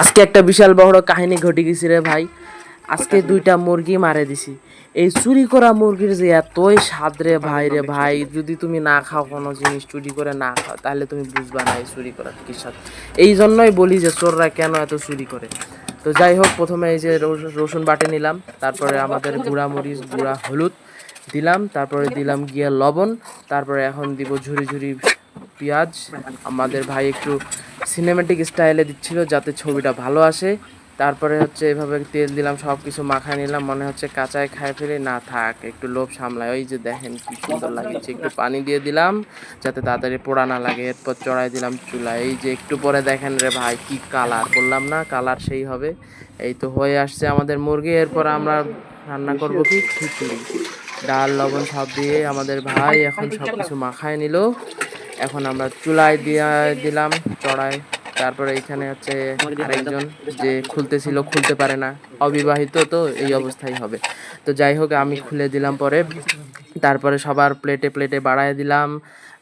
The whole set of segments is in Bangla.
আজকে একটা বিশাল বড় কাহিনী ঘটে গেছে রে ভাই। আজকে দুইটা মুরগি মারে দিছি। এই চুরি করা মুরগির যে এতই স্বাদ রে ভাই রে ভাই যদি তুমি না খাও কোনো জিনিস চুরি করে না খাও তাহলে তুমি বুঝবা না এই চুরি করার কি স্বাদ। এই জন্যই বলি যে চোররা কেন এত চুরি করে? তো যাই হোক প্রথমে এই যে রসুন বাটে নিলাম তারপরে আমাদের গুঁড়া মরিচ গুঁড়া হলুদ দিলাম তারপরে দিলাম গিয়া লবণ তারপরে এখন দিব ঝুরি ঝুরি পেঁয়াজ। আমাদের ভাই একটু সিনেমেটিক স্টাইলে দিচ্ছিল যাতে ছবিটা ভালো আসে। তারপরে হচ্ছে এভাবে তেল দিলাম সব কিছু মাখায় নিলাম, মনে হচ্ছে কাঁচায় খায় ফেলে। না থাক, একটু লোভ সামলায়। ওই যে দেখেন কি সুন্দর লাগছে। একটু পানি দিয়ে দিলাম, যাতে তাড়াতাড়ি পোড়া না লাগে। এরপর চড়াই দিলাম চুলা এই যে একটু পরে দেখেন রে ভাই, কি কালার। বললাম না, কালার সেই হবে। এই তো হয়ে আসছে আমাদের মুরগি। এরপর আমরা রান্না করব কি? খিচুড়ি। ডাল, লবণ সব দিয়ে আমাদের ভাই এখন সব কিছু মাখায় নিল। এখন আমরা চুলায় দিয়া দিলাম চড়াই। তারপরে এখানে হচ্ছে আরেকজন যে খুলতেছিল খুলতে পারে না। অবিবাহিত তো এই অবস্থাই হবে। তো যাই হোক, আমি খুলে দিলাম পরে। তারপরে সবার প্লেটে প্লেটে বাড়ায় দিলাম।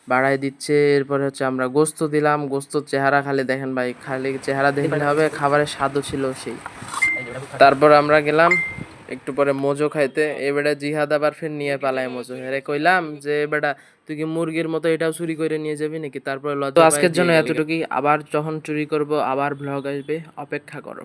বাড়ায় দিচ্ছে, এরপরে হচ্ছে আমরা গোস্ত দিলাম। গোস্তর চেহারা খালি দেখেন ভাই, খালি চেহারা দেখলে হবে, খাবারের স্বাদও ছিল সেই। তারপর আমরা গেলাম। একটু পরে মোজো খাইতে এবারে জিহাদ আবার ফের নিয়ে পালায় মোজো। হেরে কইলাম যে বেটা তুই কি মুরগির মতো এটাও চুরি করে নিয়ে যাবি নাকি? তারপরে আজকের জন্য এতটুকুই। আবার যখন চুরি করব আবার ব্লগ আসবে। অপেক্ষা করো।